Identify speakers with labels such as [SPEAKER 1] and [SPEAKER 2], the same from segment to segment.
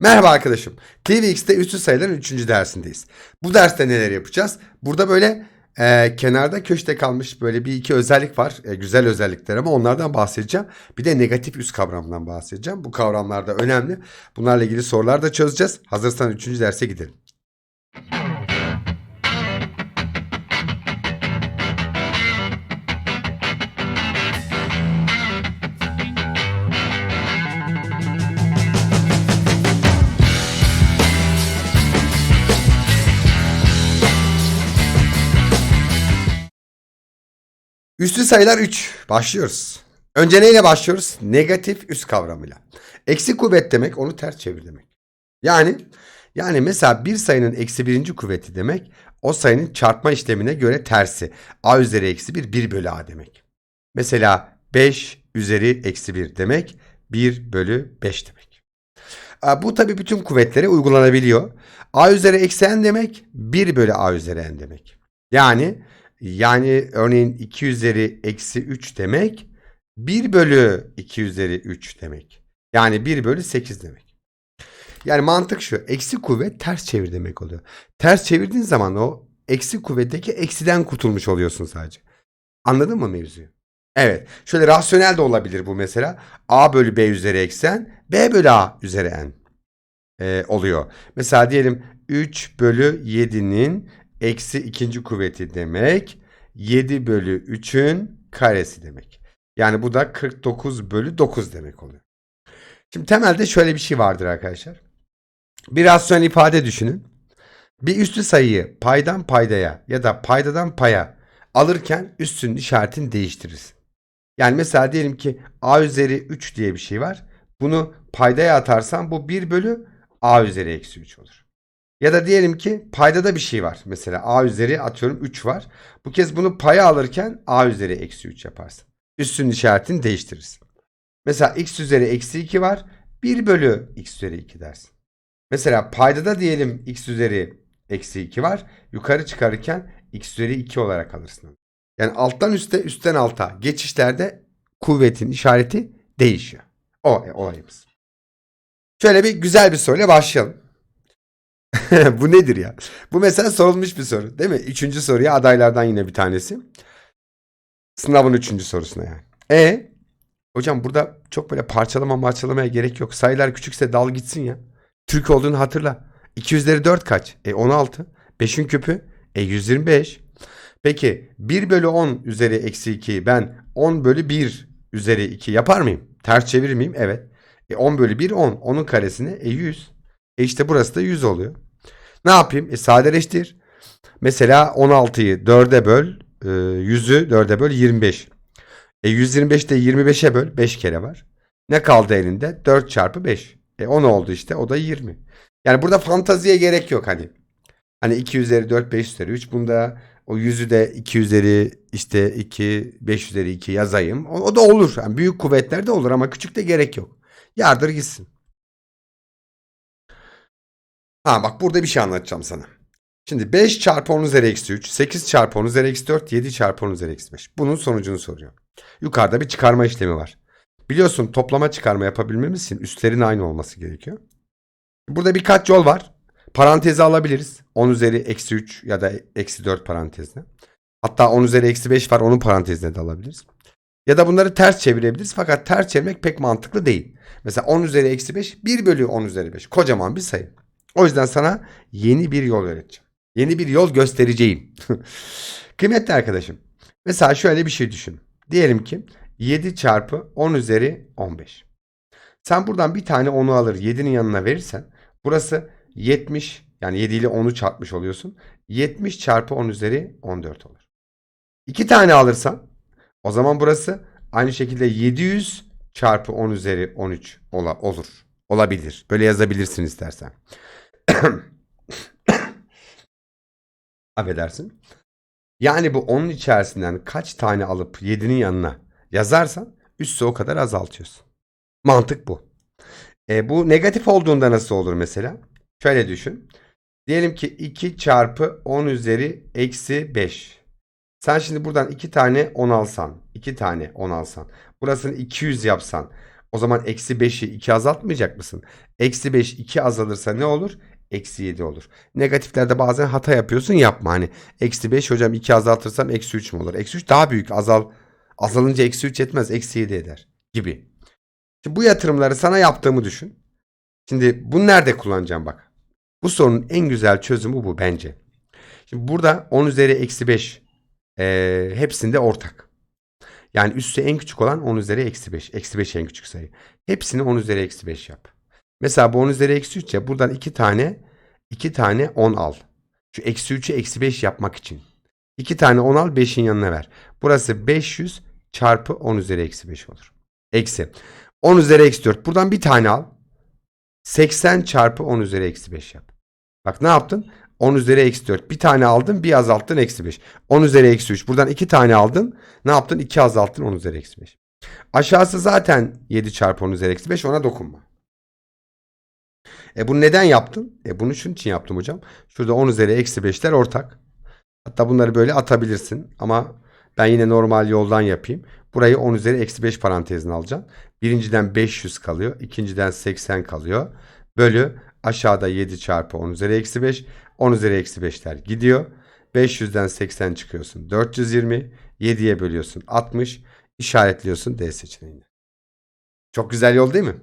[SPEAKER 1] Merhaba arkadaşım. TVX'te üstü sayıların 3. dersindeyiz. Bu derste neler yapacağız? Burada böyle e, kenarda köşede kalmış böyle bir iki özellik var. E, güzel özellikler ama onlardan bahsedeceğim. Bir de negatif üst kavramından bahsedeceğim. Bu kavramlar da önemli. Bunlarla ilgili sorular da çözeceğiz. Hazırsan 3. derse gidelim. Üstü sayılar 3. Başlıyoruz. Önce neyle başlıyoruz? Negatif üst kavramıyla. Eksi kuvvet demek onu ters çevir demek. Yani yani mesela bir sayının eksi birinci kuvveti demek o sayının çarpma işlemine göre tersi. A üzeri eksi 1 1 bölü A demek. Mesela 5 üzeri eksi 1 demek 1 bölü 5 demek. Bu tabi bütün kuvvetlere uygulanabiliyor. A üzeri eksi n demek 1 bölü A üzeri n demek. Yani yani örneğin 2 üzeri eksi 3 demek 1 bölü 2 üzeri 3 demek. Yani 1 bölü 8 demek. Yani mantık şu. Eksi kuvvet ters çevir demek oluyor. Ters çevirdiğin zaman o eksi kuvvetteki eksiden kurtulmuş oluyorsun sadece. Anladın mı mevzuyu? Evet. Şöyle rasyonel de olabilir bu mesela. A bölü B üzeri eksen B bölü A üzeri N e, oluyor. Mesela diyelim 3 bölü 7'nin eksi ikinci kuvveti demek 7 bölü 3'ün karesi demek. Yani bu da 49 bölü 9 demek oluyor. Şimdi temelde şöyle bir şey vardır arkadaşlar. Bir rasyonel ifade düşünün. Bir üslü sayıyı paydan paydaya ya da paydadan paya alırken üstünün işaretini değiştiririz. Yani mesela diyelim ki a üzeri 3 diye bir şey var. Bunu paydaya atarsam bu 1 bölü a üzeri eksi 3 olur. Ya da diyelim ki paydada bir şey var. Mesela a üzeri atıyorum 3 var. Bu kez bunu paya alırken a üzeri eksi 3 yaparsın. Üstünün işaretini değiştirirsin. Mesela x üzeri eksi 2 var. 1 bölü x üzeri 2 dersin. Mesela paydada diyelim x üzeri eksi 2 var. Yukarı çıkarırken x üzeri 2 olarak alırsın. Yani alttan üste, üstten alta geçişlerde kuvvetin işareti değişiyor. O e, olayımız. Şöyle bir güzel bir soruyla başlayalım. Bu nedir ya? Bu mesela sorulmuş bir soru değil mi? Üçüncü soruya adaylardan yine bir tanesi. Sınavın üçüncü sorusuna yani. E hocam burada çok böyle parçalama parçalamaya gerek yok. Sayılar küçükse dal gitsin ya. Türk olduğunu hatırla. 2 üzeri 4 kaç? E 16. 5'in küpü? E 125. Peki 1 bölü 10 üzeri eksi 2'yi ben 10 bölü 1 üzeri 2 yapar mıyım? Ters çevirir miyim? Evet. E 10 bölü 1 10. Onun karesini e 100. E işte burası da 100 oluyor. Ne yapayım? E sadeleştir. Mesela 16'yı 4'e böl. E, 100'ü 4'e böl 25. E 125'te 25'e böl. 5 kere var. Ne kaldı elinde? 4 çarpı 5. E 10 oldu işte. O da 20. Yani burada fantaziye gerek yok hani. Hani 2 üzeri 4 5 üzeri 3. Bunda o yüzü de 2 üzeri işte 2 5 üzeri 2 yazayım. O, o da olur. Yani büyük kuvvetler de olur ama küçük de gerek yok. Yardır gitsin. Ha bak burada bir şey anlatacağım sana. Şimdi 5 çarpı 10 üzeri eksi 3, 8 çarpı 10 üzeri eksi 4, 7 çarpı 10 üzeri eksi 5. Bunun sonucunu soruyor. Yukarıda bir çıkarma işlemi var. Biliyorsun toplama çıkarma yapabilmemiz için üstlerin aynı olması gerekiyor. Burada birkaç yol var. Parantezi alabiliriz. 10 üzeri eksi 3 ya da eksi 4 parantezine. Hatta 10 üzeri eksi 5 var onun parantezine de alabiliriz. Ya da bunları ters çevirebiliriz. Fakat ters çevirmek pek mantıklı değil. Mesela 10 üzeri eksi 5 1 bölü 10 üzeri 5. Kocaman bir sayı. O yüzden sana yeni bir yol öğreteceğim. Yeni bir yol göstereceğim. Kıymetli arkadaşım. Mesela şöyle bir şey düşün. Diyelim ki 7 çarpı 10 üzeri 15. Sen buradan bir tane 10'u alır 7'nin yanına verirsen burası 70 yani 7 ile 10'u çarpmış oluyorsun. 70 çarpı 10 üzeri 14 olur. 2 tane alırsan o zaman burası aynı şekilde 700 çarpı 10 üzeri 13 ola, olur. Olabilir. Böyle yazabilirsin istersen. Affedersin. Yani bu onun içerisinden kaç tane alıp 7'nin yanına yazarsan üssü o kadar azaltıyorsun. Mantık bu. E, bu negatif olduğunda nasıl olur mesela? Şöyle düşün. Diyelim ki 2 çarpı 10 üzeri eksi 5. Sen şimdi buradan 2 tane 10 alsan. 2 tane 10 alsan. Burasını 200 yapsan. O zaman eksi 5'i 2 azaltmayacak mısın? Eksi 5 2 azalırsa ne olur? Eksi 7 olur. Negatiflerde bazen hata yapıyorsun yapma. Hani eksi 5 hocam 2 azaltırsam eksi 3 mü olur? Eksi 3 daha büyük azal. Azalınca eksi 3 etmez. Eksi 7 eder gibi. Şimdi bu yatırımları sana yaptığımı düşün. Şimdi bunu nerede kullanacağım bak. Bu sorunun en güzel çözümü bu bence. Şimdi burada 10 üzeri eksi 5 ee, hepsinde ortak. Yani üssü en küçük olan 10 üzeri eksi 5. Eksi 5 en küçük sayı. Hepsini 10 üzeri eksi 5 yap. Mesela bu 10 üzeri eksi 3 ya buradan 2 tane 2 tane 10 al. Şu eksi 3'ü eksi 5 yapmak için. 2 tane 10 al 5'in yanına ver. Burası 500 çarpı 10 üzeri eksi 5 olur. Eksi. 10 üzeri eksi 4. Buradan bir tane al. 80 çarpı 10 üzeri eksi 5 yap. Bak ne yaptın? 10 üzeri eksi 4. Bir tane aldın bir azalttın eksi 5. 10 üzeri eksi 3. Buradan 2 tane aldın. Ne yaptın? 2 azalttın 10 üzeri eksi 5. Aşağısı zaten 7 çarpı 10 üzeri eksi 5. Ona dokunma. E bunu neden yaptın? E bunu şunun için yaptım hocam. Şurada 10 üzeri eksi 5'ler ortak. Hatta bunları böyle atabilirsin. Ama ben yine normal yoldan yapayım. Burayı 10 üzeri eksi 5 parantezine alacağım. Birinciden 500 kalıyor. ikinciden 80 kalıyor. Bölü aşağıda 7 çarpı 10 üzeri eksi 5. 10 üzeri eksi 5'ler gidiyor. 500'den 80 çıkıyorsun. 420. 7'ye bölüyorsun. 60. işaretliyorsun D seçeneğini. Çok güzel yol değil mi?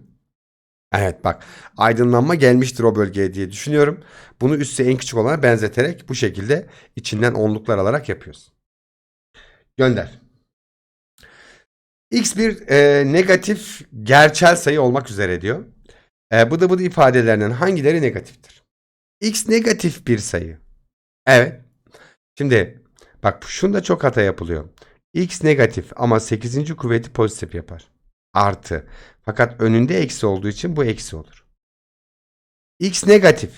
[SPEAKER 1] Evet bak aydınlanma gelmiştir o bölgeye diye düşünüyorum. Bunu üssü en küçük olana benzeterek bu şekilde içinden onluklar alarak yapıyoruz. Gönder. X bir e, negatif gerçel sayı olmak üzere diyor. E, bu da bu ifadelerinden hangileri negatiftir? X negatif bir sayı. Evet. Şimdi bak şunda çok hata yapılıyor. X negatif ama 8. kuvveti pozitif yapar. Artı. Fakat önünde eksi olduğu için bu eksi olur. X negatif.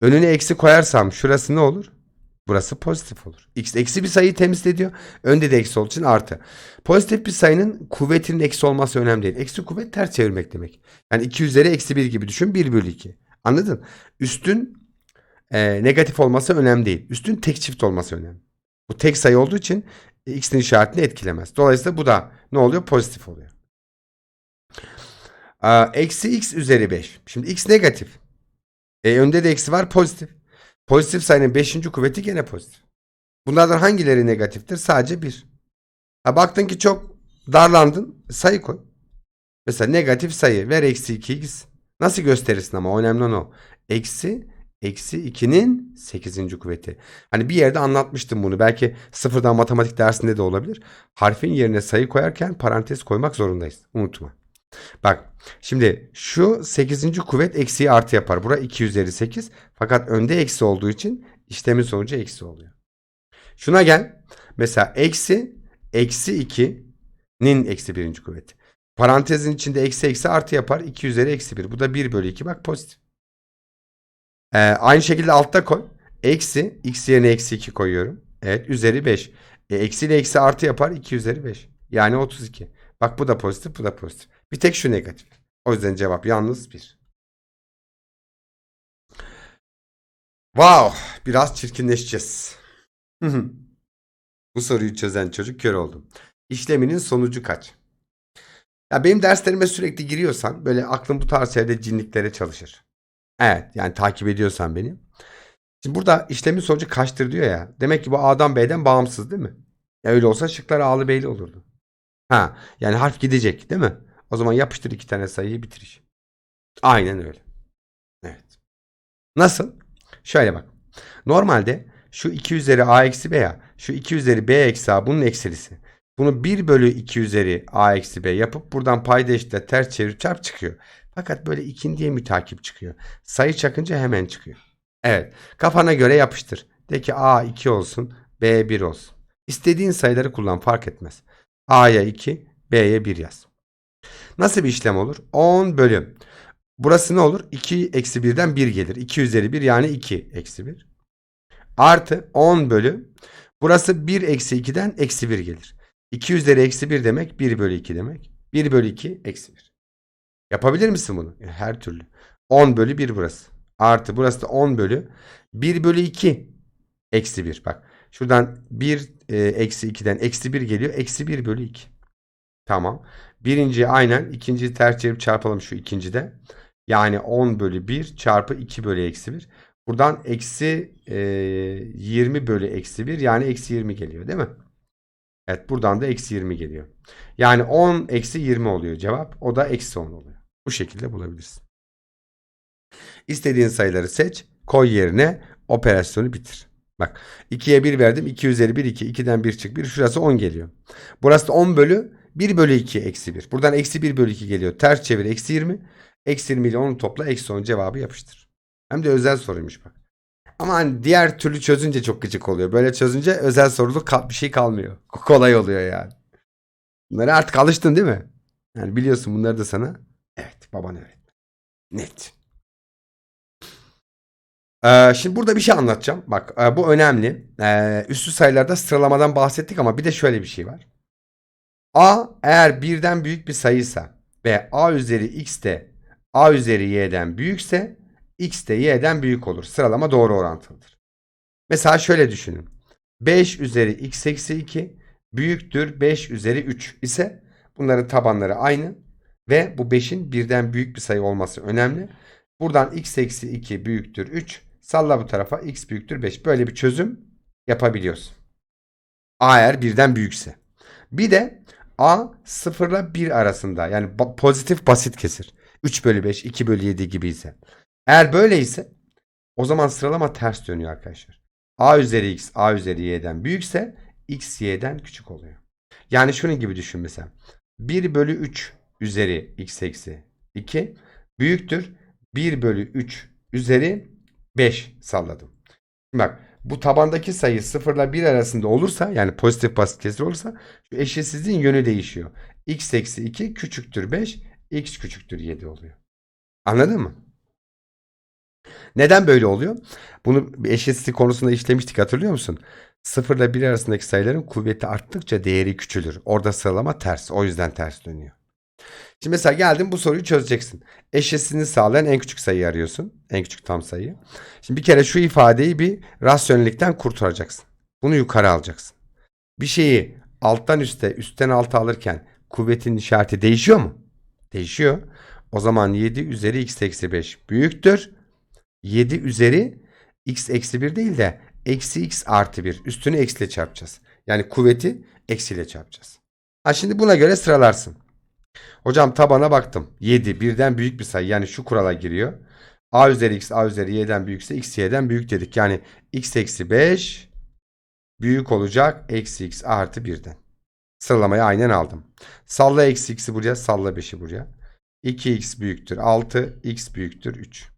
[SPEAKER 1] Önüne eksi koyarsam şurası ne olur? Burası pozitif olur. X eksi bir sayıyı temsil ediyor. Önde de eksi olduğu için artı. Pozitif bir sayının kuvvetinin eksi olması önemli değil. Eksi kuvvet ters çevirmek demek. Yani 2 üzeri eksi 1 gibi düşün. 1 bölü 2. Anladın? Üstün e, negatif olması önemli değil. Üstün tek çift olması önemli. Bu tek sayı olduğu için x'in işaretini etkilemez. Dolayısıyla bu da ne oluyor? Pozitif oluyor. Eksi x üzeri 5. Şimdi x negatif. E, önde de eksi var pozitif. Pozitif sayının 5. kuvveti gene pozitif. Bunlardan hangileri negatiftir? Sadece 1. Ha, baktın ki çok darlandın. Sayı koy. Mesela negatif sayı. Ver eksi 2 x. Nasıl gösterirsin ama önemli olan o. Eksi eksi 2'nin 8. kuvveti. Hani bir yerde anlatmıştım bunu. Belki sıfırdan matematik dersinde de olabilir. Harfin yerine sayı koyarken parantez koymak zorundayız. Unutma. Bak şimdi şu 8. kuvvet eksiği artı yapar. Bura 2 üzeri 8. Fakat önde eksi olduğu için işlemin sonucu eksi oluyor. Şuna gel. Mesela eksi eksi 2'nin eksi birinci kuvveti. Parantezin içinde eksi eksi artı yapar. 2 üzeri eksi 1. Bu da 1 bölü 2 bak pozitif. Ee, aynı şekilde altta koy. Eksi x yerine eksi 2 koyuyorum. Evet üzeri 5. E, eksi ile eksi artı yapar 2 üzeri 5. Yani 32. Bak bu da pozitif bu da pozitif. Bir tek şu negatif. O yüzden cevap yalnız 1. Wow biraz çirkinleşeceğiz. bu soruyu çözen çocuk kör oldum. İşleminin sonucu kaç? Ya benim derslerime sürekli giriyorsan böyle aklın bu tarz şeyde cinliklere çalışır. Evet yani takip ediyorsan beni. Şimdi burada işlemin sonucu kaçtır diyor ya. Demek ki bu A'dan B'den bağımsız değil mi? Ya öyle olsa şıklar A'lı B'li olurdu. Ha yani harf gidecek değil mi? O zaman yapıştır iki tane sayıyı bitir iş. Aynen öyle. Evet. Nasıl? Şöyle bak. Normalde şu 2 üzeri a eksi b ya. Şu 2 üzeri b eksi a bunun eksilisi. Bunu 1 bölü 2 üzeri a eksi b yapıp buradan payda eşitle ters çevir çarp çıkıyor. Fakat böyle ikindiye mütakip çıkıyor. Sayı çakınca hemen çıkıyor. Evet. Kafana göre yapıştır. De ki a 2 olsun b 1 olsun. İstediğin sayıları kullan fark etmez. a'ya 2 b'ye 1 yaz. Nasıl bir işlem olur? 10 bölü. Burası ne olur? 2 eksi 1'den 1 gelir. 2 üzeri 1 yani 2 eksi 1. Artı 10 bölü. Burası 1 eksi 2'den eksi 1 gelir. 2 üzeri eksi 1 demek 1 bölü 2 demek. 1 bölü 2 eksi 1. Yapabilir misin bunu? Her türlü. 10 bölü 1 burası. Artı burası da 10 bölü 1 bölü 2 eksi 1. Bak şuradan 1 e, eksi 2'den eksi 1 geliyor. Eksi 1 bölü 2. Tamam. Birinci aynen. ikinciyi ters çevirip çarpalım şu ikincide. Yani 10 bölü 1 çarpı 2 bölü eksi 1. Buradan eksi e, 20 bölü eksi 1 yani eksi 20 geliyor değil mi? Evet buradan da eksi 20 geliyor. Yani 10 eksi 20 oluyor cevap. O da eksi 10 oluyor. Bu şekilde bulabilirsin. İstediğin sayıları seç. Koy yerine operasyonu bitir. Bak 2'ye 1 verdim. 2 üzeri 1 2. 2'den 1 çık 1. Şurası 10 geliyor. Burası da 10 bölü 1 bölü 2 eksi 1. Buradan eksi 1 bölü 2 geliyor. Ters çevir eksi 20. Eksi 20 ile onu topla. Eksi 10 cevabı yapıştır. Hem de özel soruymuş bak. Ama hani diğer türlü çözünce çok gıcık oluyor. Böyle çözünce özel soruluk bir şey kalmıyor. Kolay oluyor yani. Bunlara artık alıştın değil mi? Yani biliyorsun bunları da sana. Evet baban öğretti. Net. Ee, şimdi burada bir şey anlatacağım. Bak e, bu önemli. Ee, üstü sayılarda sıralamadan bahsettik ama bir de şöyle bir şey var. A eğer birden büyük bir sayıysa ve A üzeri x de A üzeri y'den büyükse x de y'den büyük olur. Sıralama doğru orantılıdır. Mesela şöyle düşünün. 5 üzeri x eksi 2 büyüktür 5 üzeri 3 ise bunların tabanları aynı ve bu 5'in birden büyük bir sayı olması önemli. Buradan x eksi 2 büyüktür 3 salla bu tarafa x büyüktür 5 böyle bir çözüm yapabiliyorsun. A eğer birden büyükse. Bir de A 0 ile 1 arasında yani pozitif basit kesir. 3 bölü 5 2 bölü 7 gibi ise. Eğer böyleyse o zaman sıralama ters dönüyor arkadaşlar. A üzeri x A üzeri y'den büyükse x y'den küçük oluyor. Yani şunun gibi düşün mesela. 1 bölü 3 üzeri x eksi 2 büyüktür 1 bölü 3 üzeri 5 salladım. Bak bu tabandaki sayı 0 ile 1 arasında olursa yani pozitif basit kesir olursa şu eşitsizliğin yönü değişiyor. x eksi 2 küçüktür 5 x küçüktür 7 oluyor. Anladın mı? Neden böyle oluyor? Bunu eşitsizlik konusunda işlemiştik hatırlıyor musun? 0 ile 1 arasındaki sayıların kuvveti arttıkça değeri küçülür. Orada sıralama ters. O yüzden ters dönüyor. Şimdi mesela geldin bu soruyu çözeceksin. Eşitsizliğini sağlayan en küçük sayıyı arıyorsun. En küçük tam sayıyı. Şimdi bir kere şu ifadeyi bir rasyonellikten kurtaracaksın. Bunu yukarı alacaksın. Bir şeyi alttan üste, üstten alta alırken kuvvetin işareti değişiyor mu? Değişiyor. O zaman 7 üzeri x eksi 5 büyüktür. 7 üzeri x eksi 1 değil de eksi x artı 1. Üstünü eksiyle çarpacağız. Yani kuvveti eksiyle çarpacağız. Ha şimdi buna göre sıralarsın. Hocam tabana baktım. 7 birden büyük bir sayı. Yani şu kurala giriyor. A üzeri x a üzeri y'den büyükse x y'den büyük dedik. Yani x eksi 5 büyük olacak eksi x artı 1'den. Sıralamayı aynen aldım. Salla eksi x'i buraya salla 5'i buraya. 2x büyüktür 6 x büyüktür 3.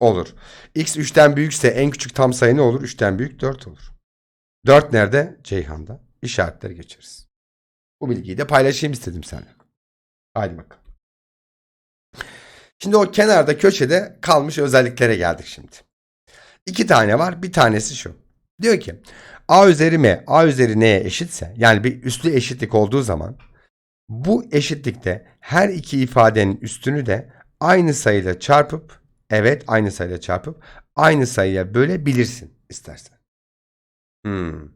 [SPEAKER 1] Olur. X 3'ten büyükse en küçük tam sayı ne olur? 3'ten büyük 4 olur. 4 nerede? Ceyhan'da. İşaretleri geçeriz. Bu bilgiyi de paylaşayım istedim seninle. Haydi bakalım. Şimdi o kenarda köşede kalmış özelliklere geldik şimdi. İki tane var. Bir tanesi şu. Diyor ki A üzeri M, A üzeri N'ye eşitse yani bir üslü eşitlik olduğu zaman bu eşitlikte her iki ifadenin üstünü de aynı sayıyla çarpıp evet aynı sayıyla çarpıp aynı sayıya bölebilirsin istersen. Hmm.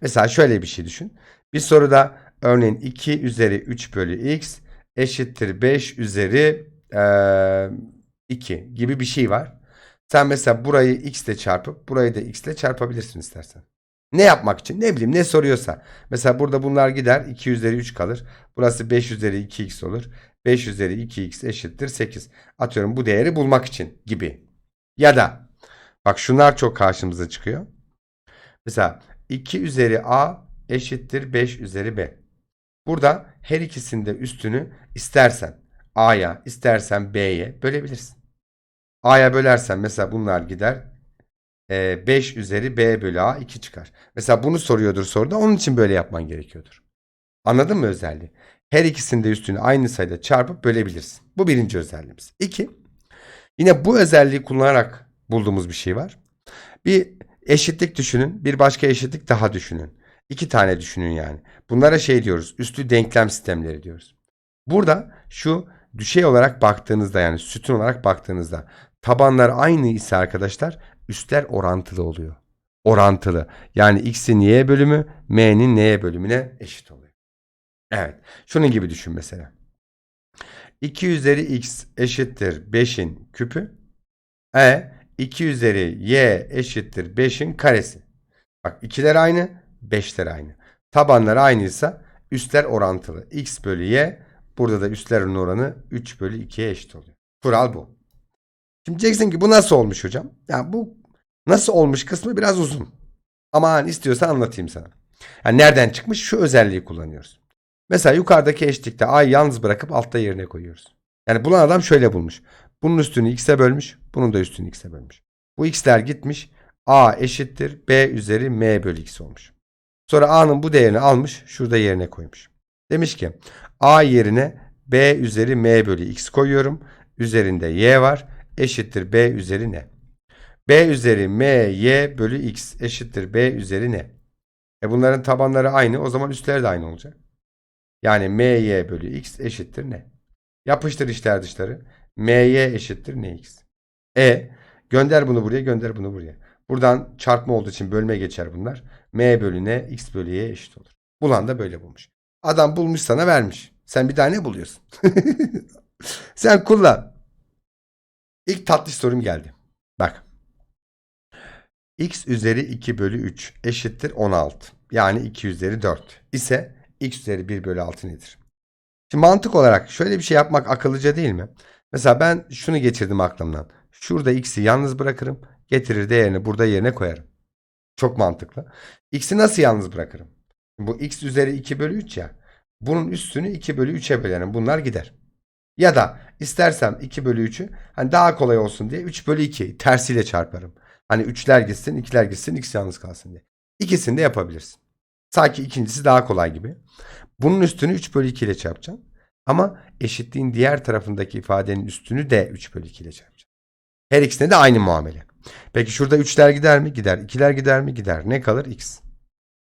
[SPEAKER 1] Mesela şöyle bir şey düşün. Bir soruda örneğin 2 üzeri 3 bölü x eşittir 5 üzeri eee 2 gibi bir şey var. Sen mesela burayı x ile çarpıp burayı da x ile çarpabilirsin istersen. Ne yapmak için? Ne bileyim ne soruyorsa. Mesela burada bunlar gider 2 üzeri 3 kalır. Burası 5 üzeri 2x olur. 5 üzeri 2x eşittir 8. Atıyorum bu değeri bulmak için gibi. Ya da bak şunlar çok karşımıza çıkıyor. Mesela 2 üzeri a eşittir 5 üzeri b. Burada her ikisinde üstünü istersen a'ya istersen b'ye bölebilirsin. A'ya bölersen mesela bunlar gider. Ee, 5 üzeri b bölü a 2 çıkar. Mesela bunu soruyordur soruda onun için böyle yapman gerekiyordur. Anladın mı özelliği? Her ikisinde üstünü aynı sayıda çarpıp bölebilirsin. Bu birinci özelliğimiz. İki, yine bu özelliği kullanarak bulduğumuz bir şey var. Bir eşitlik düşünün, bir başka eşitlik daha düşünün. İki tane düşünün yani. Bunlara şey diyoruz, üslü denklem sistemleri diyoruz. Burada şu düşey olarak baktığınızda yani sütun olarak baktığınızda tabanlar aynı ise arkadaşlar üstler orantılı oluyor. Orantılı. Yani x'in y'ye bölümü m'nin n'ye bölümüne eşit oluyor. Evet. Şunun gibi düşün mesela. 2 üzeri x eşittir 5'in küpü. E 2 üzeri y eşittir 5'in karesi. Bak ikiler aynı, 5'ler aynı. Tabanlar aynıysa üstler orantılı. x bölü y burada da üstlerin oranı 3 bölü 2'ye eşit oluyor. Kural bu. Şimdi diyeceksin ki bu nasıl olmuş hocam? Yani bu nasıl olmuş kısmı biraz uzun. Ama hani istiyorsan anlatayım sana. Yani nereden çıkmış? Şu özelliği kullanıyoruz. Mesela yukarıdaki eşlikte a'yı yalnız bırakıp altta yerine koyuyoruz. Yani bulan adam şöyle bulmuş. Bunun üstünü x'e bölmüş. Bunun da üstünü x'e bölmüş. Bu x'ler gitmiş. a eşittir b üzeri m bölü x olmuş. Sonra a'nın bu değerini almış. Şurada yerine koymuş. Demiş ki a yerine b üzeri m bölü x koyuyorum. Üzerinde y var. Eşittir b üzeri ne? b üzeri m y bölü x eşittir b üzeri ne? E bunların tabanları aynı. O zaman üstleri de aynı olacak. Yani my bölü x eşittir ne? Yapıştır içler dışları. my eşittir ne x? E gönder bunu buraya gönder bunu buraya. Buradan çarpma olduğu için bölme geçer bunlar. m bölü ne x bölü y eşit olur. Bulan da böyle bulmuş. Adam bulmuş sana vermiş. Sen bir tane buluyorsun. Sen kullan. İlk tatlış sorum geldi. Bak. x üzeri 2 bölü 3 eşittir 16. Yani 2 üzeri 4 ise x üzeri 1 bölü 6 nedir? Şimdi mantık olarak şöyle bir şey yapmak akıllıca değil mi? Mesela ben şunu getirdim aklımdan. Şurada x'i yalnız bırakırım. Getirir değerini burada yerine koyarım. Çok mantıklı. X'i nasıl yalnız bırakırım? Bu x üzeri 2 bölü 3 ya. Bunun üstünü 2 bölü 3'e bölerim. Bunlar gider. Ya da istersem 2 bölü 3'ü hani daha kolay olsun diye 3 bölü 2 tersiyle çarparım. Hani 3'ler gitsin 2'ler gitsin x yalnız kalsın diye. İkisini de yapabilirsin. Sanki ikincisi daha kolay gibi. Bunun üstünü 3 bölü 2 ile çarpacaksın. Ama eşitliğin diğer tarafındaki ifadenin üstünü de 3 bölü 2 ile çarpacaksın. Her ikisine de aynı muamele. Peki şurada 3'ler gider mi? Gider. 2'ler gider mi? Gider. Ne kalır? X.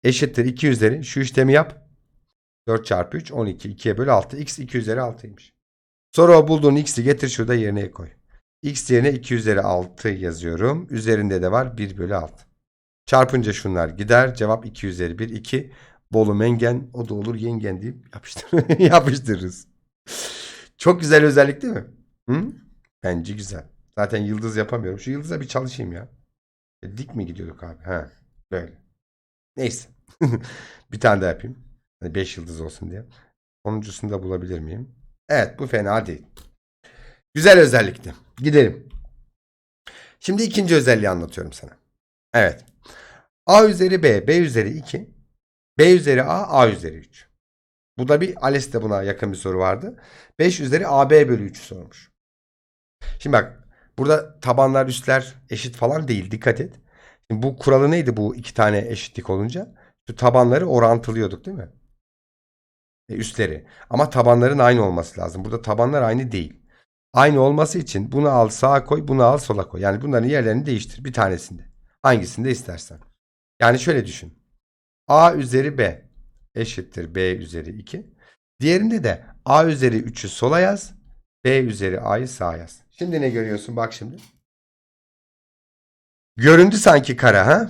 [SPEAKER 1] Eşittir 2 üzeri. Şu işlemi yap. 4 çarpı 3 12. 2'ye bölü 6. X 2 üzeri 6'ymış. Sonra o bulduğun x'i getir şurada yerine koy. x yerine 2 üzeri 6 yazıyorum. Üzerinde de var 1 bölü 6. Çarpınca şunlar gider. Cevap 2 üzeri 1 2. Bolu mengen o da olur yengen deyip yapıştır yapıştırırız. Çok güzel özellik değil mi? Hı? Bence güzel. Zaten yıldız yapamıyorum. Şu yıldıza bir çalışayım ya. E, dik mi gidiyorduk abi? Ha, böyle. Neyse. bir tane daha yapayım. 5 yıldız olsun diye. Sonuncusunu da bulabilir miyim? Evet bu fena değil. Güzel özellikti. Gidelim. Şimdi ikinci özelliği anlatıyorum sana. Evet. A üzeri B, B üzeri 2, B üzeri A, A üzeri 3. Bu da bir ALES'te buna yakın bir soru vardı. 5 üzeri AB bölü 3 sormuş. Şimdi bak burada tabanlar üstler eşit falan değil dikkat et. Şimdi bu kuralı neydi bu iki tane eşitlik olunca? Şu tabanları orantılıyorduk değil mi? E, üstleri. Ama tabanların aynı olması lazım. Burada tabanlar aynı değil. Aynı olması için bunu al sağa koy, bunu al sola koy. Yani bunların yerlerini değiştir bir tanesinde. Hangisinde istersen. Yani şöyle düşün. A üzeri B eşittir B üzeri 2. Diğerinde de A üzeri 3'ü sola yaz. B üzeri A'yı sağa yaz. Şimdi ne görüyorsun? Bak şimdi. Göründü sanki kara ha?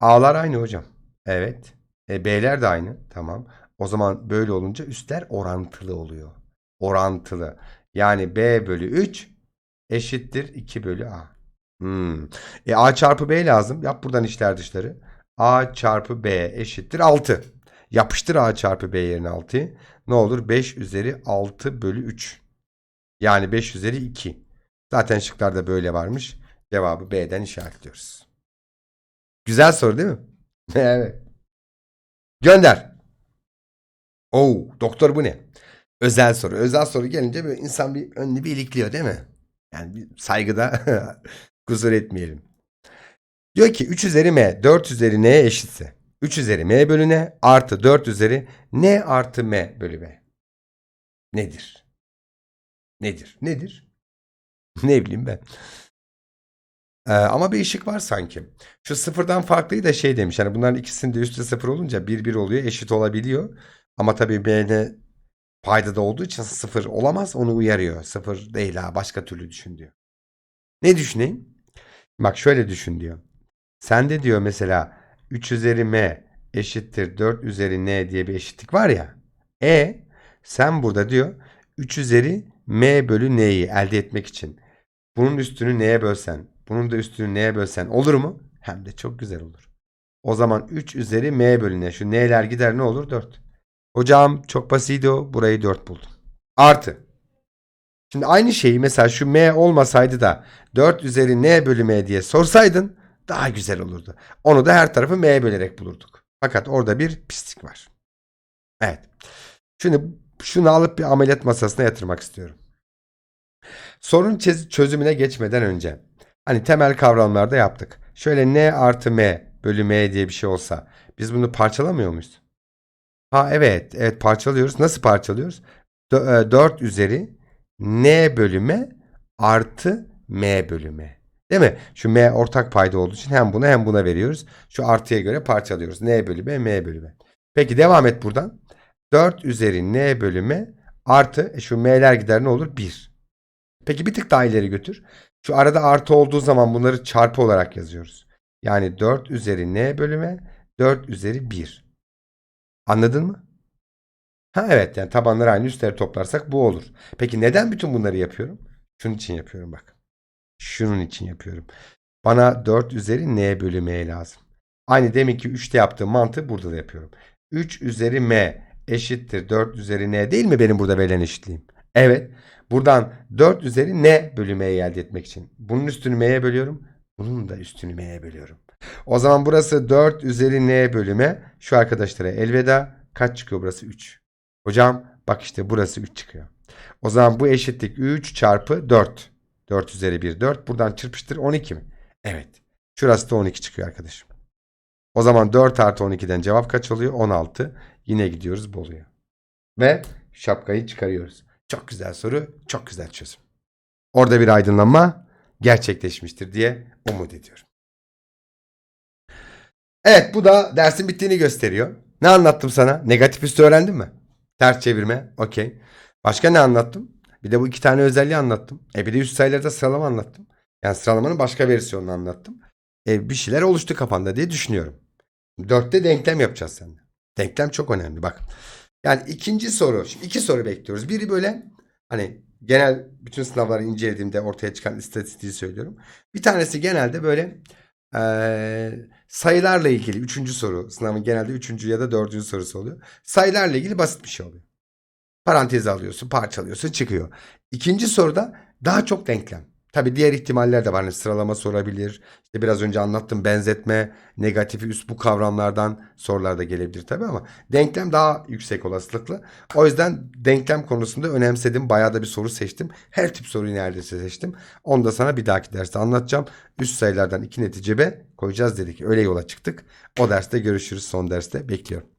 [SPEAKER 1] A'lar aynı hocam. Evet. E, B'ler de aynı. Tamam. O zaman böyle olunca üstler orantılı oluyor. Orantılı. Yani B bölü 3 eşittir 2 bölü A. Hmm. E A çarpı B lazım. Yap buradan işler dışları. A çarpı B eşittir 6. Yapıştır A çarpı B yerine 6'yı. Ne olur? 5 üzeri 6 bölü 3. Yani 5 üzeri 2. Zaten şıklarda böyle varmış. Cevabı B'den işaretliyoruz. Güzel soru değil mi? evet. Gönder. Oo, doktor bu ne? Özel soru. Özel soru gelince böyle insan bir önünü bir ilikliyor değil mi? Yani bir saygıda kusur etmeyelim. Diyor ki 3 üzeri m 4 üzeri n'ye eşitse 3 üzeri m bölü n artı 4 üzeri n artı m bölü m. Nedir? Nedir? Nedir? ne bileyim ben. Ee, ama bir ışık var sanki. Şu sıfırdan farklıyı da şey demiş. Hani bunların ikisinde üstü sıfır olunca bir bir oluyor. Eşit olabiliyor. Ama tabii m'de paydada olduğu için sıfır olamaz. Onu uyarıyor. Sıfır değil ha. Başka türlü düşün diyor. Ne düşüneyim? Bak şöyle düşün diyor. Sen de diyor mesela 3 üzeri m eşittir 4 üzeri n diye bir eşitlik var ya. E sen burada diyor 3 üzeri m bölü n'yi elde etmek için bunun üstünü neye bölsen, bunun da üstünü neye bölsen olur mu? Hem de çok güzel olur. O zaman 3 üzeri m bölü n. Şu n'ler gider ne olur? 4. Hocam çok basit o. Burayı 4 buldum. Artı. Şimdi aynı şeyi mesela şu m olmasaydı da 4 üzeri n bölü m diye sorsaydın daha güzel olurdu. Onu da her tarafı m bölerek bulurduk. Fakat orada bir pislik var. Evet. Şimdi şunu alıp bir ameliyat masasına yatırmak istiyorum. Sorun çöz- çözümüne geçmeden önce hani temel kavramlarda yaptık. Şöyle n artı m bölü m diye bir şey olsa biz bunu parçalamıyor muyuz? Ha evet, evet parçalıyoruz. Nasıl parçalıyoruz? 4 üzeri n bölü m artı m bölü m. Değil mi? Şu m ortak payda olduğu için hem buna hem buna veriyoruz. Şu artıya göre parçalıyoruz. n bölü m, m bölü m. Peki devam et buradan. 4 üzeri n bölü m artı e, şu m'ler gider ne olur? 1. Peki bir tık daha ileri götür. Şu arada artı olduğu zaman bunları çarpı olarak yazıyoruz. Yani 4 üzeri n bölü m 4 üzeri 1. Anladın mı? Ha evet yani tabanları aynı üstleri toplarsak bu olur. Peki neden bütün bunları yapıyorum? Şunun için yapıyorum bak. Şunun için yapıyorum. Bana 4 üzeri n bölü m lazım. Aynı deminki 3'te yaptığım mantığı burada da yapıyorum. 3 üzeri m eşittir 4 üzeri n değil mi benim burada verilen eşitliğim? Evet. Buradan 4 üzeri n bölü m'yi elde etmek için. Bunun üstünü m'ye bölüyorum. Bunun da üstünü m'ye bölüyorum. O zaman burası 4 üzeri n bölü m. Şu arkadaşlara elveda. Kaç çıkıyor burası? 3. Hocam bak işte burası 3 çıkıyor. O zaman bu eşitlik 3 çarpı 4. 4 üzeri 1 4. Buradan çırpıştır 12 mi? Evet. Şurası da 12 çıkıyor arkadaşım. O zaman 4 artı 12'den cevap kaç oluyor? 16. Yine gidiyoruz Bolu'ya. Ve şapkayı çıkarıyoruz. Çok güzel soru, çok güzel çözüm. Orada bir aydınlanma gerçekleşmiştir diye umut ediyorum. Evet bu da dersin bittiğini gösteriyor. Ne anlattım sana? Negatif üstü öğrendin mi? Ters çevirme. Okey. Başka ne anlattım? Bir de bu iki tane özelliği anlattım. E bir de üst sayılarda sıralama anlattım. Yani sıralamanın başka versiyonunu anlattım. E bir şeyler oluştu kafanda diye düşünüyorum. Dörtte denklem yapacağız seninle. Denklem çok önemli bak. Yani ikinci soru. İki soru bekliyoruz. Biri böyle hani genel bütün sınavları incelediğimde ortaya çıkan istatistiği söylüyorum. Bir tanesi genelde böyle eee, sayılarla ilgili üçüncü soru. Sınavın genelde üçüncü ya da dördüncü sorusu oluyor. Sayılarla ilgili basit bir şey oluyor. Parantezi alıyorsun, parçalıyorsun, çıkıyor. İkinci soruda daha çok denklem. Tabii diğer ihtimaller de var. Hani sıralama sorabilir. İşte biraz önce anlattım benzetme, negatifi üst bu kavramlardan sorular da gelebilir tabii ama denklem daha yüksek olasılıklı. O yüzden denklem konusunda önemsedim. Bayağı da bir soru seçtim. Her tip soruyu neredeyse seçtim. Onu da sana bir dahaki derste anlatacağım. Üst sayılardan iki netice B koyacağız dedik. Öyle yola çıktık. O derste görüşürüz. Son derste bekliyorum.